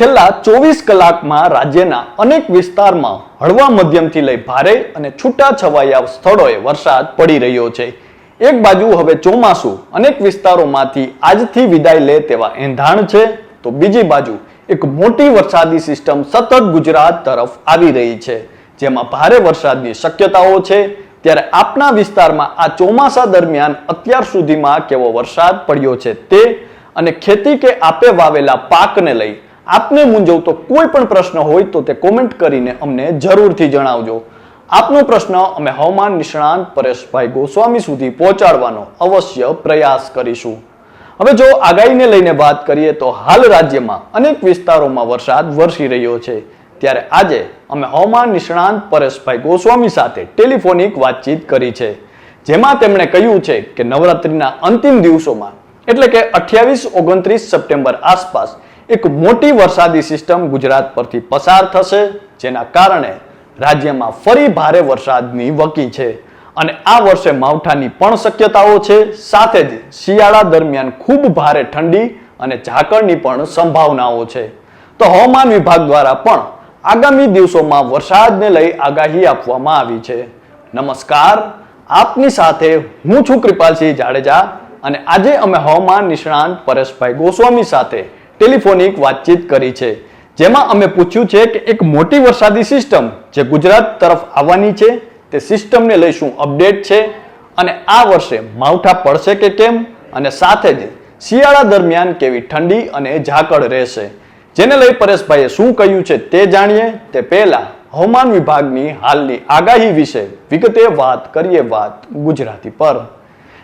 છેલ્લા ચોવીસ કલાકમાં રાજ્યના અનેક વિસ્તારમાં હળવા મધ્યમથી લઈ ભારે અને છૂટા છવાયા સ્થળોએ વરસાદ પડી રહ્યો છે. એક બાજુ હવે ચોમાસું, અનેક વિસ્તારોમાંથી આજથી વિદાય લે તેવા એંધાણ છે, તો બીજી બાજુ એક મોટી વરસાદી સિસ્ટમ સતત ગુજરાત તરફ આવી રહી છે, જેમાં ભારે વરસાદની શક્યતાઓ છે. ત્યારે આપના વિસ્તારમાં આ ચોમાસા દરમિયાન અત્યાર સુધીમાં કેવો વરસાદ પડ્યો છે તે અને ખેતી કે આપે વાવેલા પાકને લઈ આપને મૂંઝવતો કોઈ પણ પ્રશ્ન હોય તો તે કોમેન્ટ કરીને અમને જરૂરથી જણાવજો. આપનો પ્રશ્ન અમે હવામાન નિષ્ણાંત પરેશભાઈ ગોસ્વામી સુધી પહોંચાડવાનો અવશ્ય પ્રયાસ કરીશું. હવે જો આગાહીને લઈને વાત કરીએ તો હાલ રાજ્યમાં અનેક વિસ્તારોમાં વરસાદ વરસી રહ્યો છે. ત્યારે આજે અમે હવામાન નિષ્ણાંત પરેશભાઈ ગોસ્વામી સાથે ટેલિફોનિક વાતચીત કરી છે. જેમાં તેમણે કહ્યું છે કે નવરાત્રિના અંતિમ દિવસોમાં, એટલે કે અઠ્યાવીસ ઓગણત્રીસ સપ્ટેમ્બર આસપાસ એક મોટી વરસાદી સિસ્ટમ ગુજરાત પરથી પસાર થશે, જેના કારણે રાજ્યમાં ફરી ભારે વરસાદની વકી છે. અને આ વર્ષે માવઠાની પણ શક્યતાઓ છે, સાથે જ શિયાળા દરમિયાન ખૂબ ભારે ઠંડી અને ઝાકળની પણ સંભાવનાઓ છે. તો હવામાન વિભાગ દ્વારા પણ આગામી દિવસોમાં વરસાદને લઈ આગાહી આપવામાં આવી છે. નમસ્કાર, આપની સાથે હું છું કૃપાલસિંહ જાડેજા અને આજે અમે હવામાન નિષ્ણાંત પરેશભાઈ ગોસ્વામી સાથે ટેલિફોનિક વાતચીત કરી છે. જેમાં અમે પૂછ્યું છે કે એક મોટી વરસાદી સિસ્ટમ જે ગુજરાત તરફ આવવાની છે, તે સિસ્ટમને લઈ શું અપડેટ છે અને આ વર્ષે માવઠા પડશે કે કેમ? અને સાથે જ શિયાળા દરમિયાન કેવી ઠંડી અને ઝાકળ રહેશે? જેને લઈ પરેશભાઈએ શું કહ્યું છે તે જાણીએ. તે પહેલા હવામાન વિભાગની હાલની આગાહી વિશે વિગતે વાત કરીએ વાત ગુજરાતી પર.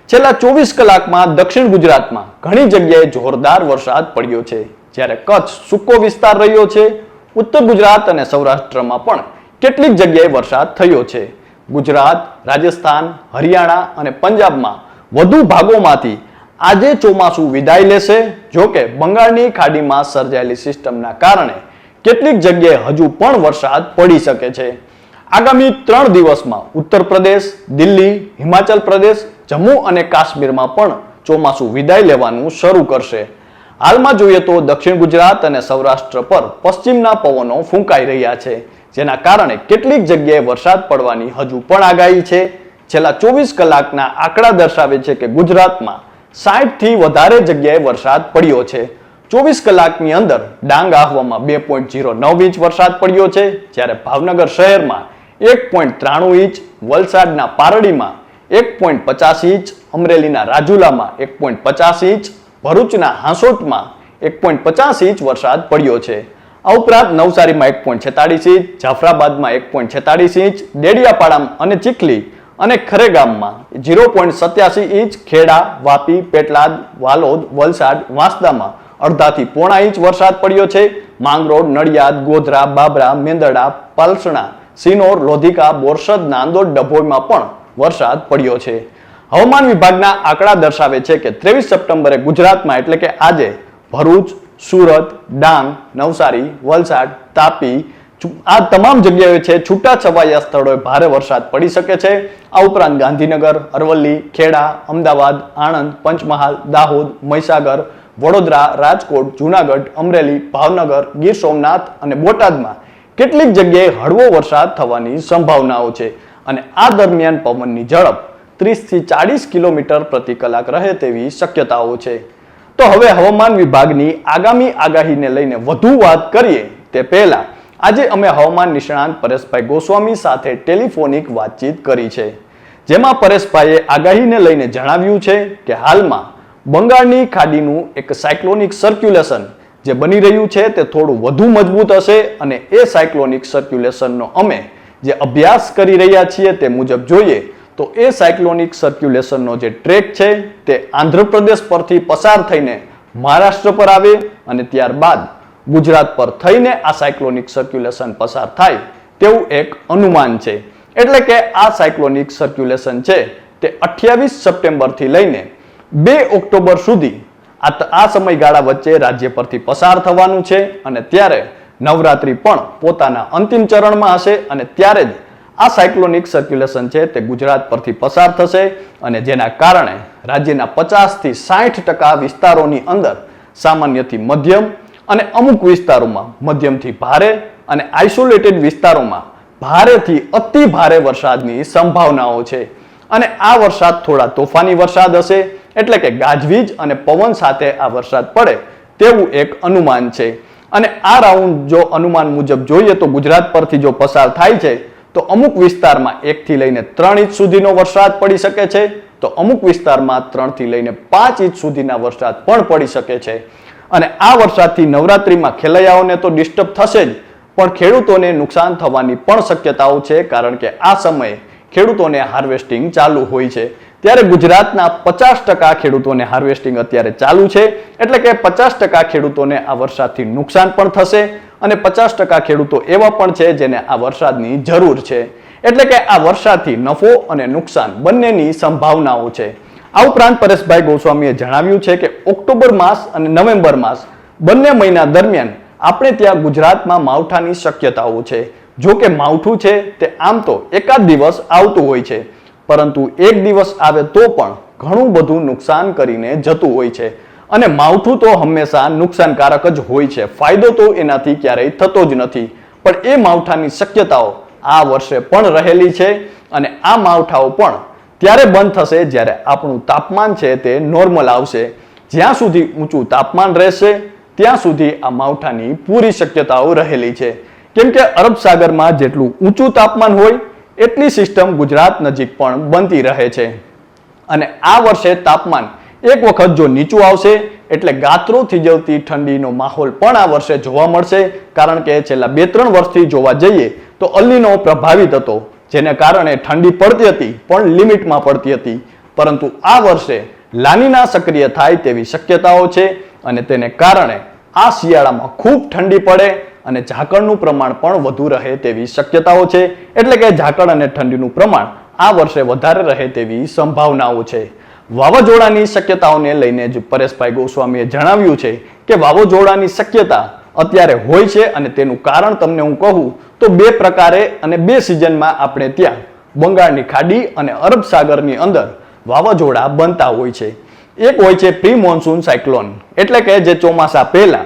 છેલ્લા ચોવીસ કલાકમાં દક્ષિણ ગુજરાતમાં ઘણી જગ્યાએ જોરદાર વરસાદ પડ્યો છે. જ્યારે કચ્છ સૂકો વિસ્તાર રહ્યો છે, ઉત્તર ગુજરાત અને સૌરાષ્ટ્રમાં પણ કેટલીક જગ્યાએ વરસાદ થયો છે. ગુજરાત, રાજસ્થાન, હરિયાણા અને પંજાબમાં વધુ ભાગોમાંથી આજે ચોમાસું વિદાય લેશે, જો કે બંગાળની ખાડીમાં સર્જાયેલી સિસ્ટમના કારણે કેટલીક જગ્યાએ હજુ પણ વરસાદ પડી શકે છે. આગામી ત્રણ દિવસમાં ઉત્તર પ્રદેશ, દિલ્હી, હિમાચલ પ્રદેશ જમ્મુ અને કાશ્મીરમાં પણ ચોમાસું વિદાય લેવાનું શરૂ કરશે. હાલમાં જોઈએ તો દક્ષિણ ગુજરાત અને સૌરાષ્ટ્ર પર પશ્ચિમના પવનો ફૂંકાઈ રહ્યા છે, જેના કારણે કેટલીક જગ્યાએ વરસાદ પડવાની હજુ પણ આગાહી છે. છેલ્લા ચોવીસ કલાકના આંકડા દર્શાવે છે કે ગુજરાતમાં સાઠથી વધારે જગ્યાએ વરસાદ પડ્યો છે. ચોવીસ કલાકની અંદર ડાંગ આહવામાં બે પોઈન્ટ જીરો નવ ઇંચ વરસાદ પડ્યો છે, જ્યારે ભાવનગર શહેરમાં એક પોઈન્ટ ત્રાણું ઇંચ, વલસાડના પારડીમાં એક પોઈન્ટ પચાસ ઇંચ, અમરેલીના રાજુલામાં એક પોઈન્ટ પચાસ ઇંચ, ભરૂચના હાંસોટમાં એક પોઈન્ટ પચાસ ઇંચ વરસાદ પડ્યો છે. આ ઉપરાંત નવસારીમાં એક પોઈન્ટ છેતાળીસ ઇંચ, જાફરાબાદમાં એક પોઈન્ટ છેતાળીસ ઇંચ ડેડિયાપાડા અને ચીખલી અને ખરેગામમાં ઝીરો પોઈન્ટ સત્યાસી ઇંચ, ખેડા, વાપી, પેટલાદ, વાલોદ, વલસાડ, વાંસદામાં અડધાથી પોણા ઇંચ વરસાદ પડ્યો છે. માંગરોળ નડિયાદ, ગોધરા, બાબરા મેંદરડા પલસણા, સિનોર, લોધિકા, બોરસદ, નાંદોદ, ડભોઈમાં પણ વરસાદ પડ્યો છે. હવામાન વિભાગના આંકડા દર્શાવે છે કે ત્રેવીસ સપ્ટેમ્બરે ગુજરાતમાં એટલે કે આજે ભરૂચ, સુરત, ડાંગ, નવસારી, વલસાડ, તાપી આ તમામ જગ્યાએ છે છૂટા છવાયા સ્થળોએ ભારે વરસાદ પડી શકે છે. આ ઉપરાંત ગાંધીનગર, અરવલ્લી, ખેડા, અમદાવાદ, આણંદ, પંચમહાલ, દાહોદ, મહીસાગર, વડોદરા, રાજકોટ, જુનાગઢ, અમરેલી, ભાવનગર, ગીર સોમનાથ અને બોટાદમાં કેટલીક જગ્યાએ હળવો વરસાદ થવાની સંભાવનાઓ છે. અને આ દરમિયાન પવનની ઝડપ ત્રીસથી ચાળીસ કિલોમીટર પ્રતિ કલાક રહે તેવી શક્યતાઓ છે. તો હવે હવામાન વિભાગની આગામી આગાહીને લઈને વધુ વાત કરીએ તે પહેલા આજે અમે હવામાન નિષ્ણાંત પરેશભાઈ ગોસ્વામી સાથે ટેલિફોનિક વાતચીત કરી છે, જેમાં પરેશભાઈએ આગાહીને લઈને જણાવ્યું છે કે હાલમાં બંગાળની ખાડીનું એક સાયક્લોનિક સર્ક્યુલેશન જે બની રહ્યું છે તે થોડું વધુ મજબૂત હશે અને એ સાયક્લોનિક સર્ક્યુલેશનનો અમે જે અભ્યાસ કરી રહ્યા છીએ તે મુજબ જોઈએ તો એ સાયક્લોનિક સર્ક્યુલેશનનો જે ટ્રેક છે તે આંધ્રપ્રદેશ પરથી પસાર થઈને મહારાષ્ટ્ર પર આવે અને ત્યારબાદ ગુજરાત પર થઈને આ સાયક્લોનિક સર્ક્યુલેશન પસાર થાય તેવું એક અનુમાન છે. એટલે કે આ સાયક્લોનિક સર્ક્યુલેશન છે તે અઠ્યાવીસ સપ્ટેમ્બરથી લઈને બે ઓક્ટોબર સુધી આ સમયગાળા વચ્ચે રાજ્ય પરથી પસાર થવાનું છે અને ત્યારે નવરાત્રિ પણ પોતાના અંતિમ ચરણમાં હશે અને ત્યારે જ આ સાયક્લોનિક સર્ક્યુલેશન છે તે ગુજરાત પરથી પસાર થશે અને જેના કારણે રાજ્યના પચાસથી સાઠ ટકા વિસ્તારોની અંદર સામાન્યથી મધ્યમ અને અમુક વિસ્તારોમાં મધ્યમથી ભારે અને આઇસોલેટેડ વિસ્તારોમાં ભારેથી અતિ ભારે વરસાદની સંભાવનાઓ છે. અને આ વરસાદ થોડા તોફાની વરસાદ હશે, એટલે કે ગાજવીજ અને પવન સાથે આ વરસાદ પડે તેવું એક અનુમાન છે. અને આ રાઉન્ડ જો અનુમાન મુજબ જોઈએ તો ગુજરાત પરથી જો પસાર થાય છે, તો અમુક વિસ્તારમાં એકથી લઈને ત્રણ ઇંચ સુધીનો વરસાદ પડી શકે છે, તો અમુક વિસ્તારમાં ત્રણથી લઈને પાંચ ઇંચ સુધીના વરસાદ પણ પડી શકે છે. અને આ વરસાદથી નવરાત્રિમાં ખેલૈયાઓને તો ડિસ્ટર્બ થશે જ, પણ ખેડૂતોને નુકસાન થવાની પણ શક્યતાઓ છે, કારણ કે આ સમયે ખેડૂતોને હાર્વેસ્ટિંગ ચાલુ હોય છે. ત્યારે ગુજરાતના પચાસ ટકા ખેડૂતોને હાર્વેસ્ટિંગ અત્યારે ચાલુ છે. એટલે કે પચાસ ટકા ખેડૂતોને આ વરસાદથી નુકસાન પણ થશે અને પચાસ ટકા ખેડૂતો એવા પણ છે જેને આ વરસાદની જરૂર છે. એટલે કે આ વરસાદથી નફો અને નુકસાન બંનેની સંભાવનાઓ છે. આ ઉપરાંત પરેશભાઈ ગોસ્વામીએ જણાવ્યું છે કે ઓક્ટોબર માસ અને નવેમ્બર માસ બંને મહિના દરમિયાન આપણે ત્યાં ગુજરાતમાં માવઠાની શક્યતાઓ છે. જો કે માવઠું છે તે આમ તો એકાદ દિવસ આવતું હોય છે, પરંતુ એક દિવસ આવે તો પણ ઘણું બધું નુકસાન કરીને જતું હોય છે. અને માવઠું તો હંમેશા નુકસાનકારક જ હોય છે. ફાયદો તો એનાથી ક્યારેય થતો જ નથી. પણ એ માવઠાની શક્યતાઓ આ વર્ષે પણ રહેલી છે અને આ માવઠાઓ પણ ત્યારે બંધ થશે જ્યારે આપણું તાપમાન છે તે નોર્મલ આવશે. જ્યાં સુધી ઊંચું તાપમાન રહેશે, ત્યાં સુધી આ માવઠાની પૂરી શક્યતાઓ રહેલી છે. કેમ કે અરબ સાગરમાં જેટલું ઊંચું તાપમાન હોય, એટલી સિસ્ટમ ગુજરાત નજીક પણ બનતી રહે છે. અને આ વર્ષે તાપમાન એક વખત જો નીચું આવશે, એટલે ગાત્રો થીજવતી ઠંડીનો માહોલ પણ આ વર્ષે જોવા મળશે. કારણ કે છેલ્લા બે ત્રણ વર્ષથી જોવા જઈએ, તો અલ્લીનો પ્રભાવિત હતો, જેને કારણે ઠંડી પડતી હતી, પણ લિમિટમાં પડતી હતી. પરંતુ આ વર્ષે લાનીના સક્રિય થાય તેવી શક્યતાઓ છે અને તેને કારણે આ શિયાળામાં ખૂબ ઠંડી પડે અને ઝાકળનું પ્રમાણ પણ વધુ રહે તેવી શક્યતાઓ છે. એટલે કે ઝાકળ અને ઠંડીનું પ્રમાણ આ વર્ષે વધારે રહે તેવી સંભાવનાઓ છે. વાવાઝોડાની શક્યતાઓને લઈને જ પરેશભાઈ ગોસ્વામીએ જણાવ્યું છે કે વાવાઝોડાની શક્યતા અત્યારે હોય છે અને તેનું કારણ તમને હું કહું તો બે પ્રકારે અને બે સિઝનમાં આપણે ત્યાં બંગાળની ખાડી અને અરબ સાગરની અંદર વાવાઝોડા બનતા હોય છે. એક હોય છે પ્રી મોન્સૂન સાયક્લોન, એટલે કે જે ચોમાસા પહેલા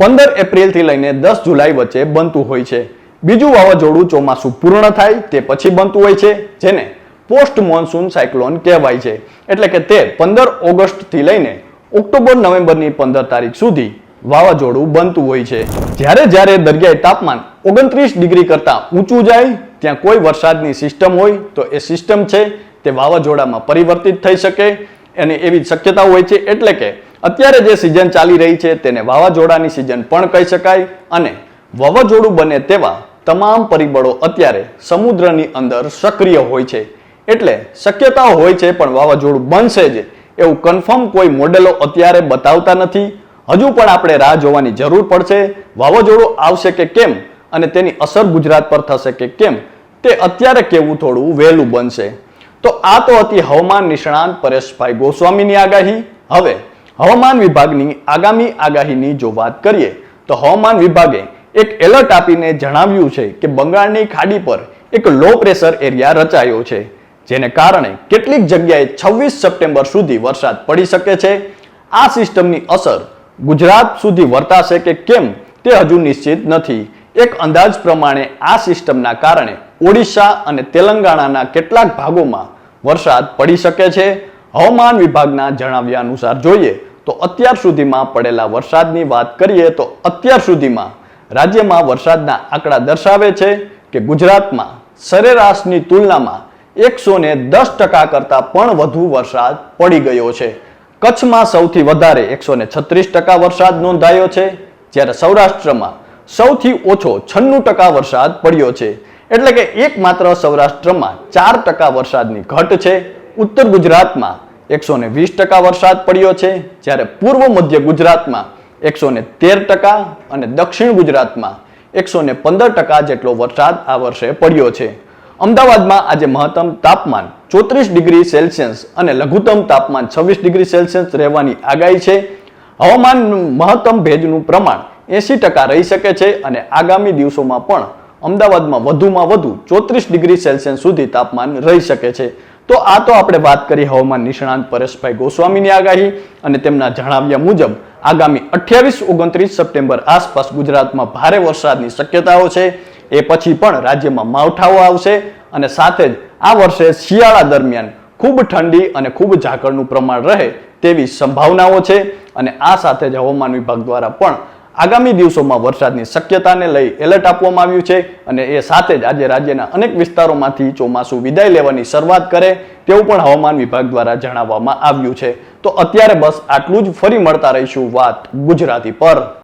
પંદર એપ્રિલથી લઈને દસ જુલાઈ વચ્ચે બનતું હોય છે. બીજું વાવાઝોડું ચોમાસું પૂર્ણ થાય તે પછી બનતું હોય છે, જેને પોસ્ટ મોન્સૂન સાયક્લોન કહેવાય છે. એટલે કે તે પંદર ઓગસ્ટથી લઈને ઓક્ટોબર નવેમ્બરની પંદર તારીખ સુધી વાવાઝોડું બનતું હોય છે. જ્યારે જ્યારે દરિયાઈ તાપમાન ઓગણત્રીસ ડિગ્રી કરતાં ઊંચું જાય, ત્યાં કોઈ વરસાદની સિસ્ટમ હોય તો એ સિસ્ટમ છે તે વાવાઝોડામાં પરિવર્તિત થઈ શકે. અને એવી શક્યતા હોય છે એટલે કે અત્યારે જે સિઝન ચાલી રહી છે તેને વાવાઝોડાની સિઝન પણ કહી શકાય અને વાવાઝોડું બને તેવા તમામ પરિબળો અત્યારે સમુદ્રની અંદર સક્રિય હોય છે. એટલે શક્યતાઓ હોય છે પણ વાવાઝોડું બનશે જ. એવું કન્ફર્મ કોઈ મોડેલો અત્યારે બતાવતા નથી. હજુ પણ આપણે રાહ જોવાની જરૂર પડશે. વાવાઝોડું આવશે કે કેમ અને તેની અસર ગુજરાત પર થશે કે કેમ તે અત્યારે કેવું થોડું વહેલું બનશે. તો આ તો હતી હવામાન નિષ્ણાંત પરેશભાઈ ગોસ્વામીની આગાહી. હવે હવામાન વિભાગની આગામી આગાહીની જો વાત કરીએ, તો હવામાન વિભાગે એક એલર્ટ આપીને જણાવ્યું છે કે બંગાળની ખાડી પર એક લો પ્રેશર એરિયા રચાયો છે, જેને કારણે કેટલીક જગ્યાએ છવ્વીસ સપ્ટેમ્બર સુધી વરસાદ પડી શકે છે. આ સિસ્ટમની અસર ગુજરાત સુધી વર્તાશે કે કેમ તે હજુ નિશ્ચિત નથી. એક અંદાજ પ્રમાણે આ સિસ્ટમના કારણે ઓડિશા અને તેલંગાણાના કેટલાક ભાગોમાં વરસાદ પડી શકે છે. હવામાન વિભાગના જણાવ્યા અનુસાર જોઈએ તો અત્યાર સુધીમાં પડેલા વરસાદની વાત કરીએ તો અત્યાર સુધીમાં રાજ્યમાં વરસાદના આંકડા દર્શાવે છે કે ગુજરાતમાં સરેરાશની તુલનામાં એકસો ને દસ ટકા કરતાં પણ વધુ વરસાદ પડી ગયો છે. કચ્છમાં સૌથી વધારે એકસો ને છત્રીસ ટકા વરસાદ નોંધાયો છે, જ્યારે સૌરાષ્ટ્રમાં સૌથી ઓછો છન્નું ટકા વરસાદ પડ્યો છે. એટલે કે એકમાત્ર સૌરાષ્ટ્રમાં ચાર ટકા વરસાદની ઘટ છે. ઉત્તર ગુજરાતમાં એકસો ને વીસ ટકા વરસાદ પડ્યો છે, જ્યારે પૂર્વ મધ્ય ગુજરાતમાં એકસો ને તેર ટકા અને દક્ષિણ ગુજરાતમાં એકસો ને પંદર ટકા જેટલો વરસાદ આ વર્ષે પડ્યો છે. અમદાવાદમાં આજે મહત્તમ તાપમાન ચોત્રીસ ડિગ્રી સેલ્સિયસ અને લઘુત્તમ તાપમાન છવ્વીસ ડિગ્રી સેલ્સિયસ રહેવાની આગાહી છે. હવામાન મહત્તમ ભેજનું પ્રમાણ એસી ટકા રહી શકે છે અને આગામી દિવસોમાં પણ અમદાવાદમાં વધુમાં વધુ ચોત્રીસ ડિગ્રી સેલ્સિયસ સુધી તાપમાન રહી શકે છે. તો આ તો આપણે વાત કરી હવામાન નિષ્ણાંત પરેશભાઈ ગોસ્વામીની આગાહી અને તેમના જણાવ્યા મુજબ, આગામી અઠ્યાવીસ, ઓગણત્રીસ સપ્ટેમ્બર આસપાસ ગુજરાતમાં ભારે વરસાદની શક્યતાઓ છે. એ પછી પણ રાજ્યમાં માવઠાઓ આવશે અને સાથે જ આ વર્ષે શિયાળા દરમિયાન ખૂબ ઠંડી અને ખૂબ ઝાકળનું પ્રમાણ રહે તેવી સંભાવનાઓ છે અને આ સાથે જ હવામાન વિભાગ દ્વારા પણ આગામી દિવસોમાં વરસાદની શક્યતાને લઈ એલર્ટ આપવામાં આવ્યું છે અને એ સાથે જ આજે રાજ્યના અનેક વિસ્તારોમાંથી ચોમાસું વિદાય લેવાની શરૂઆત કરે તેવું પણ હવામાન વિભાગ દ્વારા જણાવવામાં આવ્યું છે. તો અત્યારે બસ આટલું જ ફરી મળતા રહીશું વાત ગુજરાતી પર.